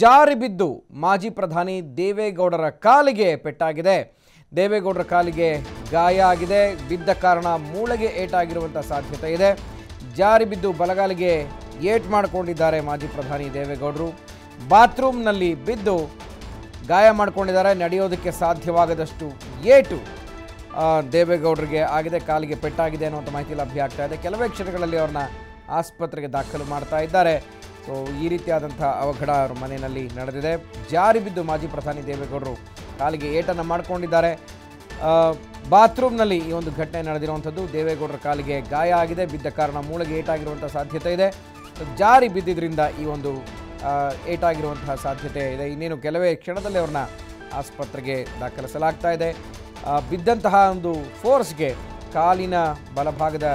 ಜಾರಿ ಬಿದ್ದು ಮಾಜಿ ಪ್ರಧಾನಿ ದೇವೇಗೌಡರ ಕಾಲಿಗೆ ಪೆಟ್ಟಾಗಿದೆ. ದೇವೇಗೌಡರ ಕಾಲಿಗೆ ಗಾಯ ಆಗಿದೆ. ಬಿದ್ದ ಕಾರಣ ಮೂಳೆಗೆ ಏಟಾಗಿರುವಂಥ ಸಾಧ್ಯತೆ ಇದೆ. ಜಾರಿ ಬಿದ್ದು ಬಲಗಾಲಿಗೆ ಏಟ್ ಮಾಡಿಕೊಂಡಿದ್ದಾರೆ ಮಾಜಿ ಪ್ರಧಾನಿ ದೇವೇಗೌಡರು. ಬಾತ್ರೂಮ್ನಲ್ಲಿ ಬಿದ್ದು ಗಾಯ ಮಾಡಿಕೊಂಡಿದ್ದಾರೆ. ನಡೆಯೋದಕ್ಕೆ ಸಾಧ್ಯವಾಗದಷ್ಟು ಏಟು ದೇವೇಗೌಡರಿಗೆ ಆಗಿದೆ. ಕಾಲಿಗೆ ಪೆಟ್ಟಾಗಿದೆ ಅನ್ನುವಂಥ ಮಾಹಿತಿ ಲಭ್ಯ ಆಗ್ತಾ ಇದೆ. ಕೆಲವೇ ಕ್ಷಣಗಳಲ್ಲಿ ಅವ್ರನ್ನ ಆಸ್ಪತ್ರೆಗೆ ದಾಖಲು ಮಾಡ್ತಾ ಇದ್ದಾರೆ. ಸೊ, ಈ ರೀತಿಯಾದಂಥ ಅವಘಡ ಅವರ ಮನೆಯಲ್ಲಿ ನಡೆದಿದೆ. ಜಾರಿ ಬಿದ್ದು ಮಾಜಿ ಪ್ರಧಾನಿ ದೇವೇಗೌಡರು ಕಾಲಿಗೆ ಏಟನ್ನು ಮಾಡಿಕೊಂಡಿದ್ದಾರೆ. ಬಾತ್ರೂಮ್ನಲ್ಲಿ ಈ ಒಂದು ಘಟನೆ ನಡೆದಿರುವಂಥದ್ದು. ದೇವೇಗೌಡರ ಕಾಲಿಗೆ ಗಾಯ ಆಗಿದೆ. ಬಿದ್ದ ಕಾರಣ ಮೂಳೆಗೆ ಏಟಾಗಿರುವಂಥ ಸಾಧ್ಯತೆ ಇದೆ. ಜಾರಿ ಬಿದ್ದಿದ್ದರಿಂದ ಈ ಒಂದು ಏಟಾಗಿರುವಂತಹ ಸಾಧ್ಯತೆ ಇದೆ. ಇನ್ನೇನು ಕೆಲವೇ ಕ್ಷಣದಲ್ಲಿ ಅವ್ರನ್ನ ಆಸ್ಪತ್ರೆಗೆ ದಾಖಲಿಸಲಾಗ್ತಾ ಇದೆ. ಬಿದ್ದಂತಹ ಒಂದು ಫೋರ್ಸ್ಗೆ ಕಾಲಿನ ಬಲಭಾಗದ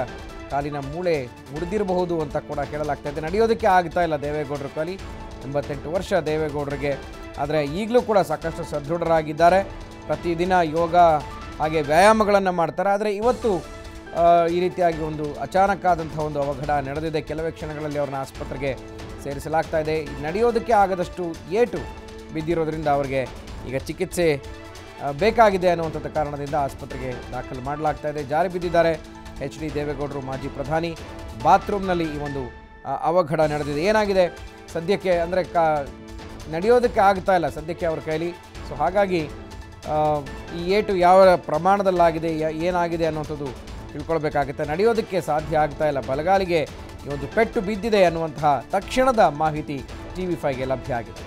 ಕಾಲಿನ ಮೂಳೆ ಮುರಿದಿರಬಹುದು ಅಂತ ಕೂಡ ಹೇಳಲಾಗ್ತಾ ಇದೆ. ನಡೆಯೋದಕ್ಕೆ ಆಗ್ತಾ ಇಲ್ಲ ದೇವೇಗೌಡರ ಕಾಲಿ. ಎಂಬತ್ತೆಂಟು ವರ್ಷ ದೇವೇಗೌಡರಿಗೆ. ಆದರೆ ಈಗಲೂ ಕೂಡ ಸಾಕಷ್ಟು ಸದೃಢರಾಗಿದ್ದಾರೆ. ಪ್ರತಿದಿನ ಯೋಗ ಹಾಗೆ ವ್ಯಾಯಾಮಗಳನ್ನು ಮಾಡ್ತಾರೆ. ಆದರೆ ಇವತ್ತು ಈ ರೀತಿಯಾಗಿ ಒಂದು ಅಚಾನಕ್ ಆದಂಥ ಒಂದು ಅವಘಡ ನಡೆದಿದೆ. ಕೆಲವೇ ಕ್ಷಣಗಳಲ್ಲಿ ಅವ್ರನ್ನ ಆಸ್ಪತ್ರೆಗೆ ಸೇರಿಸಲಾಗ್ತಾ ಇದೆ. ನಡೆಯೋದಕ್ಕೆ ಆಗದಷ್ಟು ಏಟು ಬಿದ್ದಿರೋದ್ರಿಂದ ಅವರಿಗೆ ಈಗ ಚಿಕಿತ್ಸೆ ಬೇಕಾಗಿದೆ ಅನ್ನುವಂಥದ್ದು ಕಾರಣದಿಂದ ಆಸ್ಪತ್ರೆಗೆ ದಾಖಲು ಮಾಡಲಾಗ್ತಾ ಇದೆ. ಜಾರಿ ಬಿದ್ದಿದ್ದಾರೆ. ಎಚ್ ಡಿ ದೇವೇಗೌಡರು ಮಾಜಿ ಪ್ರಧಾನಿ ಬಾತ್ರೂಮ್ನಲ್ಲಿ ಈ ಒಂದು ಅವಘಡ ನಡೆದಿದೆ. ಏನಾಗಿದೆ? ಸದ್ಯಕ್ಕೆ ಅಂದರೆ ಕಾ, ನಡೆಯೋದಕ್ಕೆ ಆಗ್ತಾ ಇಲ್ಲ ಸದ್ಯಕ್ಕೆ ಅವ್ರ ಕೈಲಿ. ಸೊ ಹಾಗಾಗಿ ಈ ಏಟು ಯಾವ ಪ್ರಮಾಣದಲ್ಲಾಗಿದೆ ಏನಾಗಿದೆ ಅನ್ನುವಂಥದ್ದು ತಿಳ್ಕೊಳ್ಬೇಕಾಗುತ್ತೆ. ನಡೆಯೋದಕ್ಕೆ ಸಾಧ್ಯ ಆಗ್ತಾ ಇಲ್ಲ. ಬಲಗಾಲಿಗೆ ಈ ಒಂದು ಪೆಟ್ಟು ಬಿದ್ದಿದೆ ಅನ್ನುವಂತಹ ತಕ್ಷಣದ ಮಾಹಿತಿ ಟಿ ವಿ ಫೈಗೆ ಲಭ್ಯ ಆಗಿದೆ.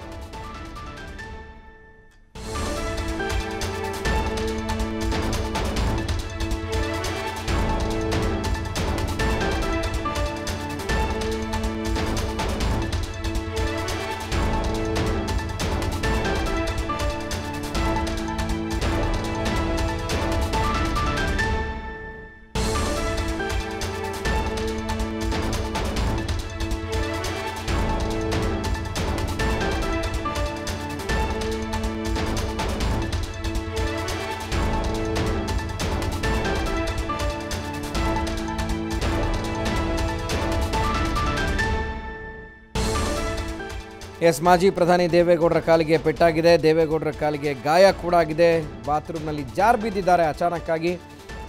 ಎಸ್, ಮಾಜಿ ಪ್ರಧಾನಿ ದೇವೇಗೌಡರ ಕಾಲಿಗೆ ಪೆಟ್ಟಾಗಿದೆ. ದೇವೇಗೌಡರ ಕಾಲಿಗೆ ಗಾಯ ಕೂಡ ಆಗಿದೆ. ಬಾತ್ರೂಮ್ನಲ್ಲಿ ಜಾರ್ ಬಿದ್ದಿದ್ದಾರೆ ಅಚಾನಕ್ಕಾಗಿ.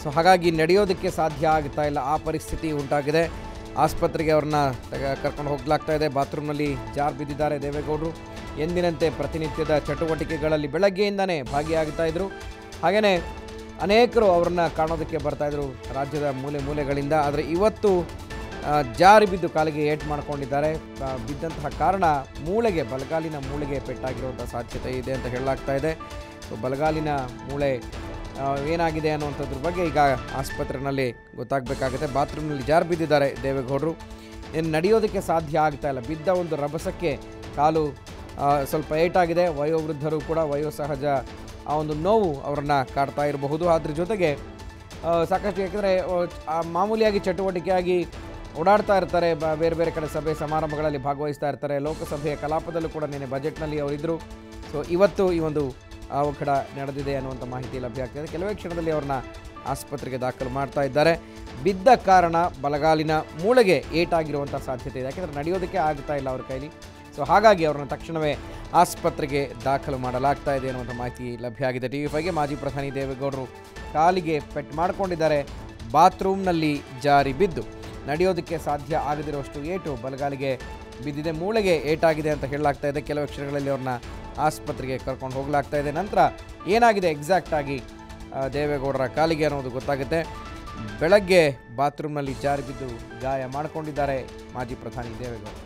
ಸೊ, ಹಾಗಾಗಿ ನಡೆಯೋದಕ್ಕೆ ಸಾಧ್ಯ ಆಗ್ತಾ ಇಲ್ಲ. ಆ ಪರಿಸ್ಥಿತಿ ಉಂಟಾಗಿದೆ. ಆಸ್ಪತ್ರೆಗೆ ಅವ್ರನ್ನ ಕರ್ಕೊಂಡು ಹೋಗ್ಲಾಗ್ತಾ ಇದೆ. ಬಾತ್ರೂಮ್ನಲ್ಲಿ ಜಾರ್ ಬಿದ್ದಿದ್ದಾರೆ ದೇವೇಗೌಡರು. ಎಂದಿನಂತೆ ಪ್ರತಿನಿತ್ಯದ ಚಟುವಟಿಕೆಗಳಲ್ಲಿ ಬೆಳಗ್ಗೆಯಿಂದನೇ ಭಾಗಿಯಾಗ್ತಾ ಇದ್ರು. ಹಾಗೆಯೇ ಅನೇಕರು ಅವ್ರನ್ನ ಕಾಣೋದಕ್ಕೆ ಬರ್ತಾಯಿದ್ರು ರಾಜ್ಯದ ಮೂಲೆ ಮೂಲೆಗಳಿಂದ. ಆದರೆ ಇವತ್ತು ಜಾರಿ ಬಿದ್ದು ಕಾಲಿಗೆ ಏಟ್ ಮಾಡ್ಕೊಂಡಿದ್ದಾರೆ. ಬಿದ್ದಂತಹ ಕಾರಣ ಮೂಳೆಗೆ, ಬಲಗಾಲಿನ ಮೂಳೆಗೆ ಪೆಟ್ಟಾಗಿರುವಂಥ ಸಾಧ್ಯತೆ ಇದೆ ಅಂತ ಹೇಳಲಾಗ್ತಾ ಇದೆ. ಸೊ, ಬಲಗಾಲಿನ ಮೂಳೆ ಏನಾಗಿದೆ ಅನ್ನುವಂಥದ್ರ ಬಗ್ಗೆ ಈಗ ಆಸ್ಪತ್ರೆಯಲ್ಲಿ ಗೊತ್ತಾಗಬೇಕಾಗುತ್ತೆ. ಬಾತ್ರೂಮ್ನಲ್ಲಿ ಜಾರು ಬಿದ್ದಿದ್ದಾರೆ ದೇವೇಗೌಡರು. ಏನು ನಡೆಯೋದಕ್ಕೆ ಸಾಧ್ಯ ಆಗ್ತಾ ಇಲ್ಲ. ಬಿದ್ದ ಒಂದು ರಭಸಕ್ಕೆ ಕಾಲು ಸ್ವಲ್ಪ ಏಟಾಗಿದೆ. ವಯೋವೃದ್ಧರು ಕೂಡ ವಯೋಸಹಜ ಆ ಒಂದು ನೋವು ಅವರನ್ನು ಕಾಡ್ತಾ ಇರಬಹುದು. ಅದ್ರ ಜೊತೆಗೆ ಸಾಕಷ್ಟು ಯಾಕೆಂದರೆ ಮಾಮೂಲಿಯಾಗಿ ಚಟುವಟಿಕೆಯಾಗಿ ಓಡಾಡ್ತಾ ಇರ್ತಾರೆ ಬೇರೆ ಬೇರೆ ಕಡೆ ಸಭೆ ಸಮಾರಂಭಗಳಲ್ಲಿ ಭಾಗವಹಿಸ್ತಾ ಇರ್ತಾರೆ. ಲೋಕಸಭೆಯ ಕಲಾಪದಲ್ಲೂ ಕೂಡ ನಿನ್ನೆ ಬಜೆಟ್ನಲ್ಲಿ ಅವರಿದ್ದರು ಸೊ ಇವತ್ತು ಈ ಒಂದು ಅವಘಡ ನಡೆದಿದೆ ಅನ್ನುವಂಥ ಮಾಹಿತಿ ಲಭ್ಯ ಆಗ್ತಿದೆ ಕೆಲವೇ ಕ್ಷಣದಲ್ಲಿ ಅವ್ರನ್ನ ಆಸ್ಪತ್ರೆಗೆ ದಾಖಲು ಮಾಡ್ತಾ ಇದ್ದಾರೆ. ಬಿದ್ದ ಕಾರಣ ಬಲಗಾಲಿನ ಮೂಳೆಗೆ ಏಟಾಗಿರುವಂಥ ಸಾಧ್ಯತೆ ಇದೆ. ಯಾಕೆಂದರೆ ನಡೆಯೋದಕ್ಕೆ ಆಗ್ತಾ ಇಲ್ಲ ಅವ್ರ ಕೈಲಿ. ಸೊ ಹಾಗಾಗಿ ಅವ್ರನ್ನ ತಕ್ಷಣವೇ ಆಸ್ಪತ್ರೆಗೆ ದಾಖಲು ಮಾಡಲಾಗ್ತಾ ಇದೆ ಅನ್ನುವಂಥ ಮಾಹಿತಿ ಲಭ್ಯ ಆಗಿದೆ. ಟಿ ವಿ ಫೈಗೆ ಮಾಜಿ ಪ್ರಧಾನಿ ದೇವೇಗೌಡರು ಕಾಲಿಗೆ ಪೆಟ್ ಮಾಡಿಕೊಂಡಿದ್ದಾರೆ. ಬಾತ್ರೂಮ್ನಲ್ಲಿ ಜಾರಿ ಬಿದ್ದು. ನಡೆಯೋದಕ್ಕೆ ಸಾಧ್ಯ ಆಗದಿರುವಷ್ಟು ಏಟು ಬಲಗಾಲಿಗೆ ಬಿದ್ದಿದೆ. ಮೂಳೆಗೆ ಏಟಾಗಿದೆ ಅಂತ ಹೇಳಲಾಗ್ತಾ ಇದೆ. ಕೆಲವು ಕ್ಷಣಗಳಲ್ಲಿ ಅವ್ರನ್ನ ಆಸ್ಪತ್ರೆಗೆ ಕರ್ಕೊಂಡು ಹೋಗಲಾಗ್ತಾ ಇದೆ. ನಂತರ ಏನಾಗಿದೆ ಎಕ್ಸಾಕ್ಟ್ ಆಗಿ ದೇವೇಗೌಡರ ಕಾಲಿಗೆ ಅನ್ನೋದು ಗೊತ್ತಾಗುತ್ತೆ. ಬೆಳಗ್ಗೆ ಬಾತ್ರೂಮ್ನಲ್ಲಿ ಜಾರಿ ಬಿದ್ದು ಗಾಯ ಮಾಡಿಕೊಂಡಿದ್ದಾರೆ ಮಾಜಿ ಪ್ರಧಾನಿ ದೇವೇಗೌಡ.